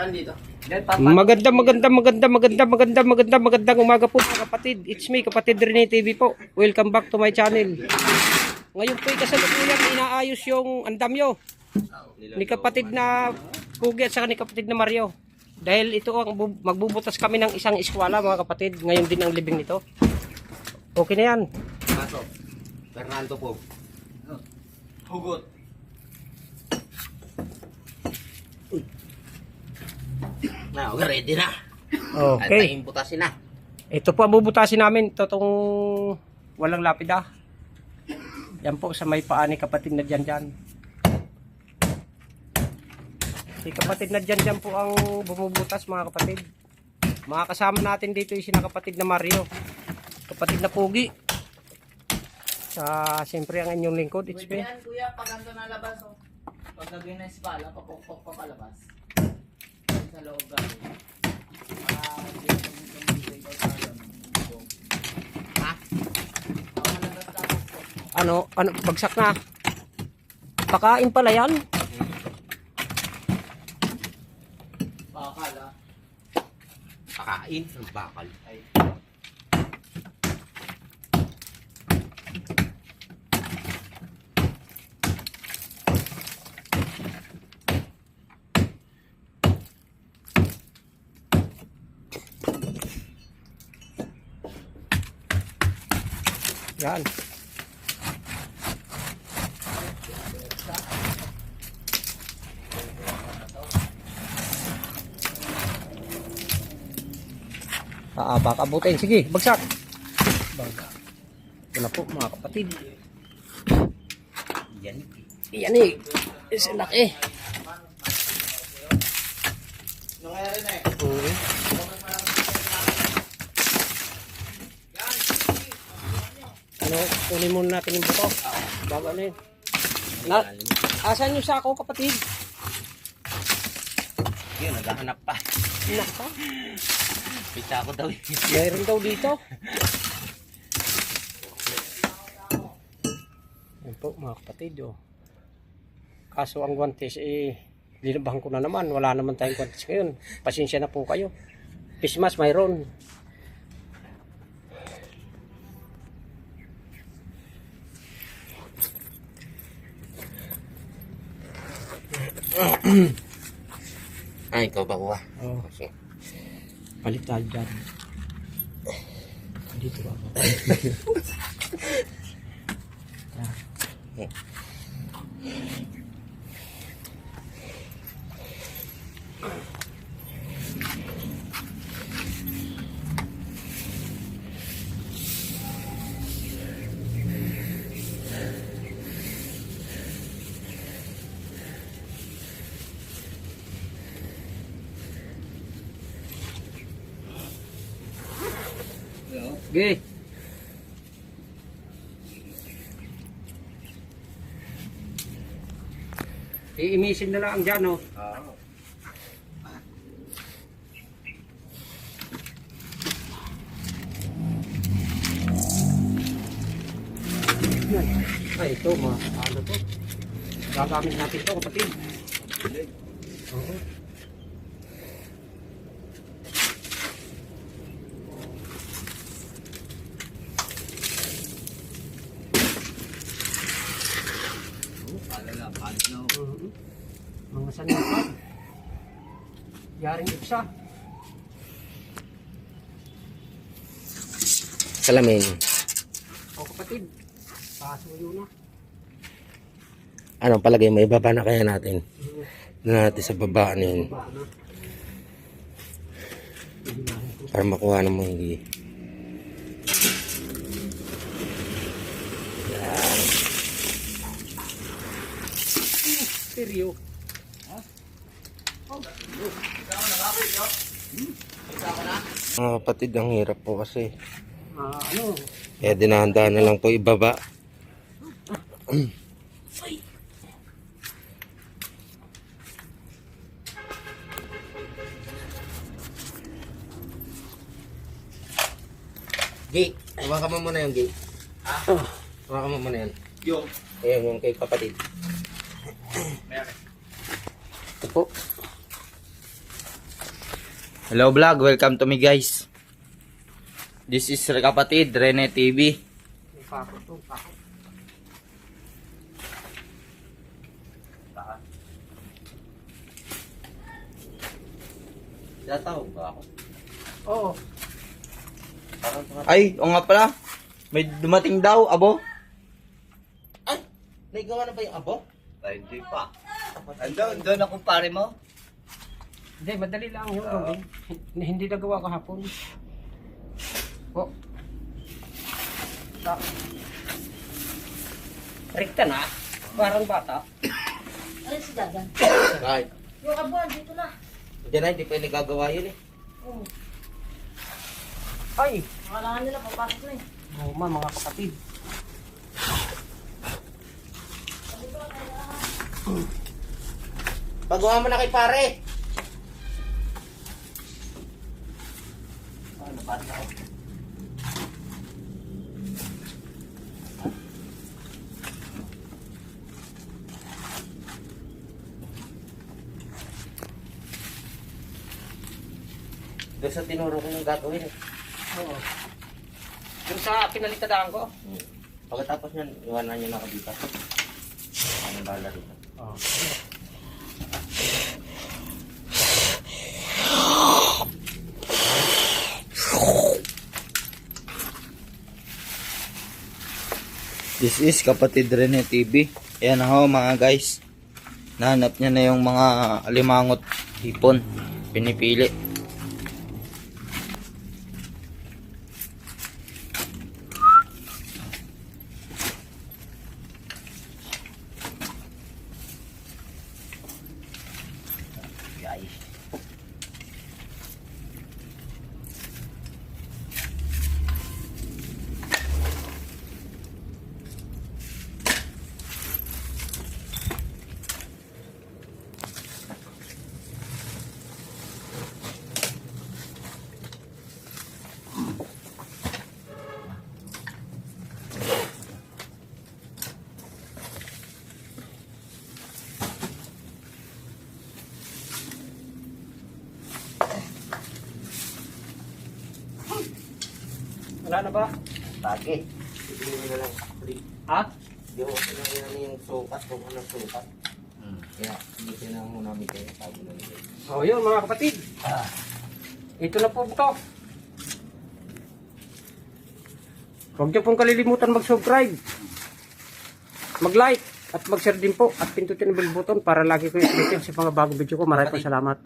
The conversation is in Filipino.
Saan dito? Maganda, maganda, maganda, maganda, maganda, maganda, magandang umaga po mga kapatid. It's me, kapatid Rene TV po. Welcome back to my channel. Ngayon po kasalukuyan inaayos yung andamyo ni kapatid na Pugi at saka ni kapatid na Mario. Dahil ito ang bu- magbubutas kami ng isang eskwala mga kapatid. Ngayon din ang libing nito. Okay na yan. Pasok. Fernando po. Hugot. Na, okay, ready na. At Okay. tayong butasin na. Ito po ang bubutasin namin. Ito tong walang lapida. Yan po sa may paa ni kapatid na dyan dyan. Si kapatid na dyan dyan po ang bumubutas mga kapatid. Mga kasama natin dito yung sina kapatid na Mario. Kapatid na Pugi. Sa siyempre ang inyong lingkod, it's me. Yan, kuya, pag ando na labas, oh. Pag nagawin na espala, papukpok pa palabas. Sa loob gawin. Ah, hindi ko tumigay kay Carlo. Ha? Ang malabas na pukpok mo. Ano, ano, bagsak na. Pakain pala yan. Bakal, ah. Pakain ng bakal. Ay. Yan. Baka abutin. Sige, bagsak. Baga. Ito na po, mga kapatid. Yan. Yan eh. Isa laki. Nangyari na eh. Mm. Ano, kunin muna natin yung buto. Bago ano yun. Na, asan yung sako, kapatid? Yun, naghahanap pa. Naka. Pita ko daw. eh. Mayroon daw dito. Yan po mga kapatid oh. Kaso ang guantes eh linabahan ko na naman. Wala naman tayong guantes ngayon. Pasensya na po kayo. Christmas mayroon. Ay, ikaw ba kuha? Oh, Sige. palit tayo dyan. Dito ba? Okay. Iimisin na lang dyan, oh. Oo. Ay, ito, ma. Ano to? Gagamit natin to, kapatid. Oo. Palala, palit na Mhm. Mga sanipan. Yaring iksa. Salamin. O kapatid, pasuyo na. Anong palagay mo? Ibaba na kaya natin? Na natin sa baba na yun. Para makuha ng mga Seryo. Mga kapatid, ang hirap po kasi. Ah, ano? Kaya dinahanda na lang po ibaba. Gi, hawakan mo muna yung Gi. Ha? Hawakan mo muna yan. Yung. Ayan, yung kay kapatid. Meron. Ito po. Hello vlog, welcome to me guys. This is kapatid Rene TV. Tatawag ba ako? Oo. Ay, o nga pala. May dumating daw, abo. Ay! Naigawa na ba yung abo? Ay, hindi pa. Andun, doon ako pare mo. Hindi, madali lang yung gawin. Hindi, hindi nagawa kahapon. Oh. Ta. Rekta na. Parang bata. Ano si Dadan? Right. Yung abuan, dito na. Hindi na, hindi pa yung nagagawa yun eh. Oh, Ay! kailangan nila papasok na eh. Oh, ma, mga kapatid. Pagawa mo na kay pare. Ba ito? Doon sa tinuro ko yung gagawin eh. Oo. Yung sa pinalitadaan ko. Pagkatapos niyan, iwanan niyo na ako dito. Ano bala dito? Oh. This is kapatid Rene TV. Ayan ho mga guys. Nahanap niya na yung mga alimangot hipon. Pinipili. Wala na ba? Tage. Hindi mo na lang. Ha? Hindi ko kasi lang yan yung sukat kung anong sukat. Kaya hindi ko na muna namin kayo sabi na nila. Oh, yun mga kapatid. Ito na po ito. Huwag niyo pong kalilimutan mag-subscribe, mag-like, at mag-share din po at pindutin ang bell button para lagi ko i-update sa mga bagong video ko. Maraming po salamat.